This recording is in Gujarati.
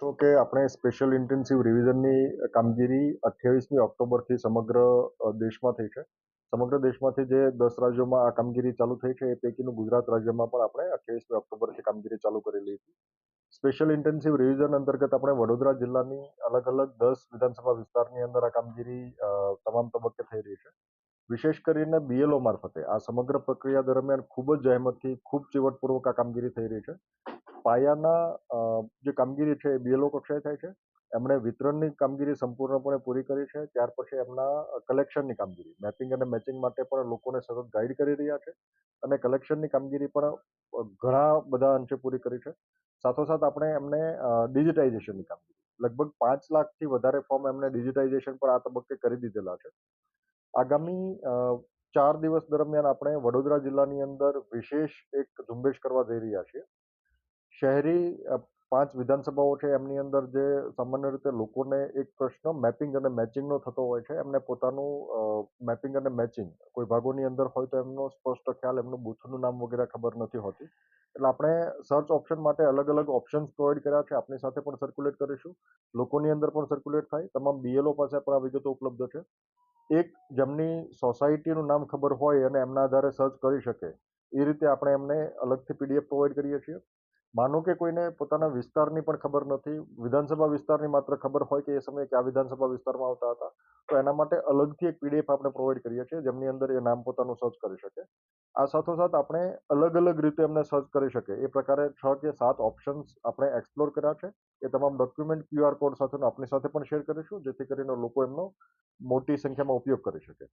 તો કે આપણે સ્પેશિયલ ઇન્ટેન્સિવ રિવિઝનની કામગીરી અઠ્યાવીસમી ઓક્ટોબરથી સમગ્ર દેશમાં થઈ છે. સમગ્ર દેશમાંથી જે દસ રાજ્યોમાં આ કામગીરી ચાલુ થઈ છે, એ પૈકીનું ગુજરાત રાજ્યમાં પણ આપણે અઠ્યાવીસમી ઓક્ટોબરથી કામગીરી ચાલુ કરેલી હતી. સ્પેશિયલ ઇન્ટેન્સિવ રિવિઝન અંતર્ગત આપણે વડોદરા જિલ્લાની અલગ અલગ દસ વિધાનસભા વિસ્તારની અંદર આ કામગીરી તમામ તબક્કે થઈ રહી છે. વિશેષ કરીને બીએલઓ મારફતે આ સમગ્ર પ્રક્રિયા દરમિયાન ખૂબ જ જહેમતથી ખૂબ ચીવટપૂર્વક આ કામગીરી થઈ રહી છે. પાયાના જે કામગીરી છે એ બીએલઓ કક્ષાએ થાય છે. એમણે વિતરણની કામગીરી સંપૂર્ણપણે પૂરી કરી છે. ત્યાર પછી એમના કલેક્શનની કામગીરી. મેપિંગ અને મેચિંગ માટે પણ લોકોને સતત ગાઈડ કરી રહ્યા છે અને કલેક્શનની કામગીરી પણ ઘણા બધા અંશે પૂરી કરી છે. સાથોસાથ આપણે એમને ડિજિટાઇઝેશનની કામગીરી. લગભગ પાંચ લાખથી વધારે ફોર્મ એમણે ડિજિટાઇઝેશન પર આ તબક્કે કરી દીધેલા છે. આગામી ચાર દિવસ દરમિયાન આપણે વડોદરા જિલ્લાની અંદર વિશેષ એક ઝુંબેશ કરવા જઈ રહ્યા છીએ. શહેરી પાંચ વિધાનસભાઓ છે, એમની અંદર જે સામાન્ય રીતે લોકોને એક પ્રશ્ન મેપિંગ અને મેચિંગનો થતો હોય છે, એમને પોતાનું મેપિંગ અને મેચિંગ કોઈ ભાગોની અંદર હોય તો એમનો સ્પષ્ટ ખ્યાલ, એમનું બૂથનું નામ વગેરે ખબર નથી હોતી. એટલે આપણે સર્ચ ઓપ્શન માટે અલગ અલગ ઓપ્શન્સ પ્રોવાઈડ કર્યા છે, આપની સાથે પણ સર્ક્યુલેટ કરીશું. લોકોની અંદર પણ સર્ક્યુલેટ થાય. તમામ બીએલઓ પાસે પણ આ વિગતો ઉપલબ્ધ છે. એક, જેમની સોસાયટીનું નામ ખબર હોય અને એમના આધારે સર્ચ કરી શકે, એ રીતે આપણે એમને અલગથી પીડીએફ પ્રોવાઈડ કરીએ છીએ. માનો કે કોઈને પોતાના વિસ્તારની પણ ખબર નથી, વિધાનસભા વિસ્તારની માત્ર ખબર હોય કે એ સમયે કયા વિધાનસભા વિસ્તારમાં આવતા હતા, તો એના માટે અલગથી એક પીડીએફ આપણે પ્રોવાઈડ કરીએ છીએ, જેમની અંદર એ નામ પોતાનું સર્ચ કરી શકે. આ સાથોસાથ આપણે અલગ અલગ રીતે એમને સર્ચ કરી શકે એ પ્રકારે છ કે સાત ઓપ્શન્સ આપણે એક્સપ્લોર કર્યા છે. એ તમામ ડોક્યુમેન્ટ ક્યુઆર કોડ સાથે આપની સાથે પણ શેર કરીશું, જેથી કરીને લોકો એમનો મોટી સંખ્યામાં ઉપયોગ કરી શકે.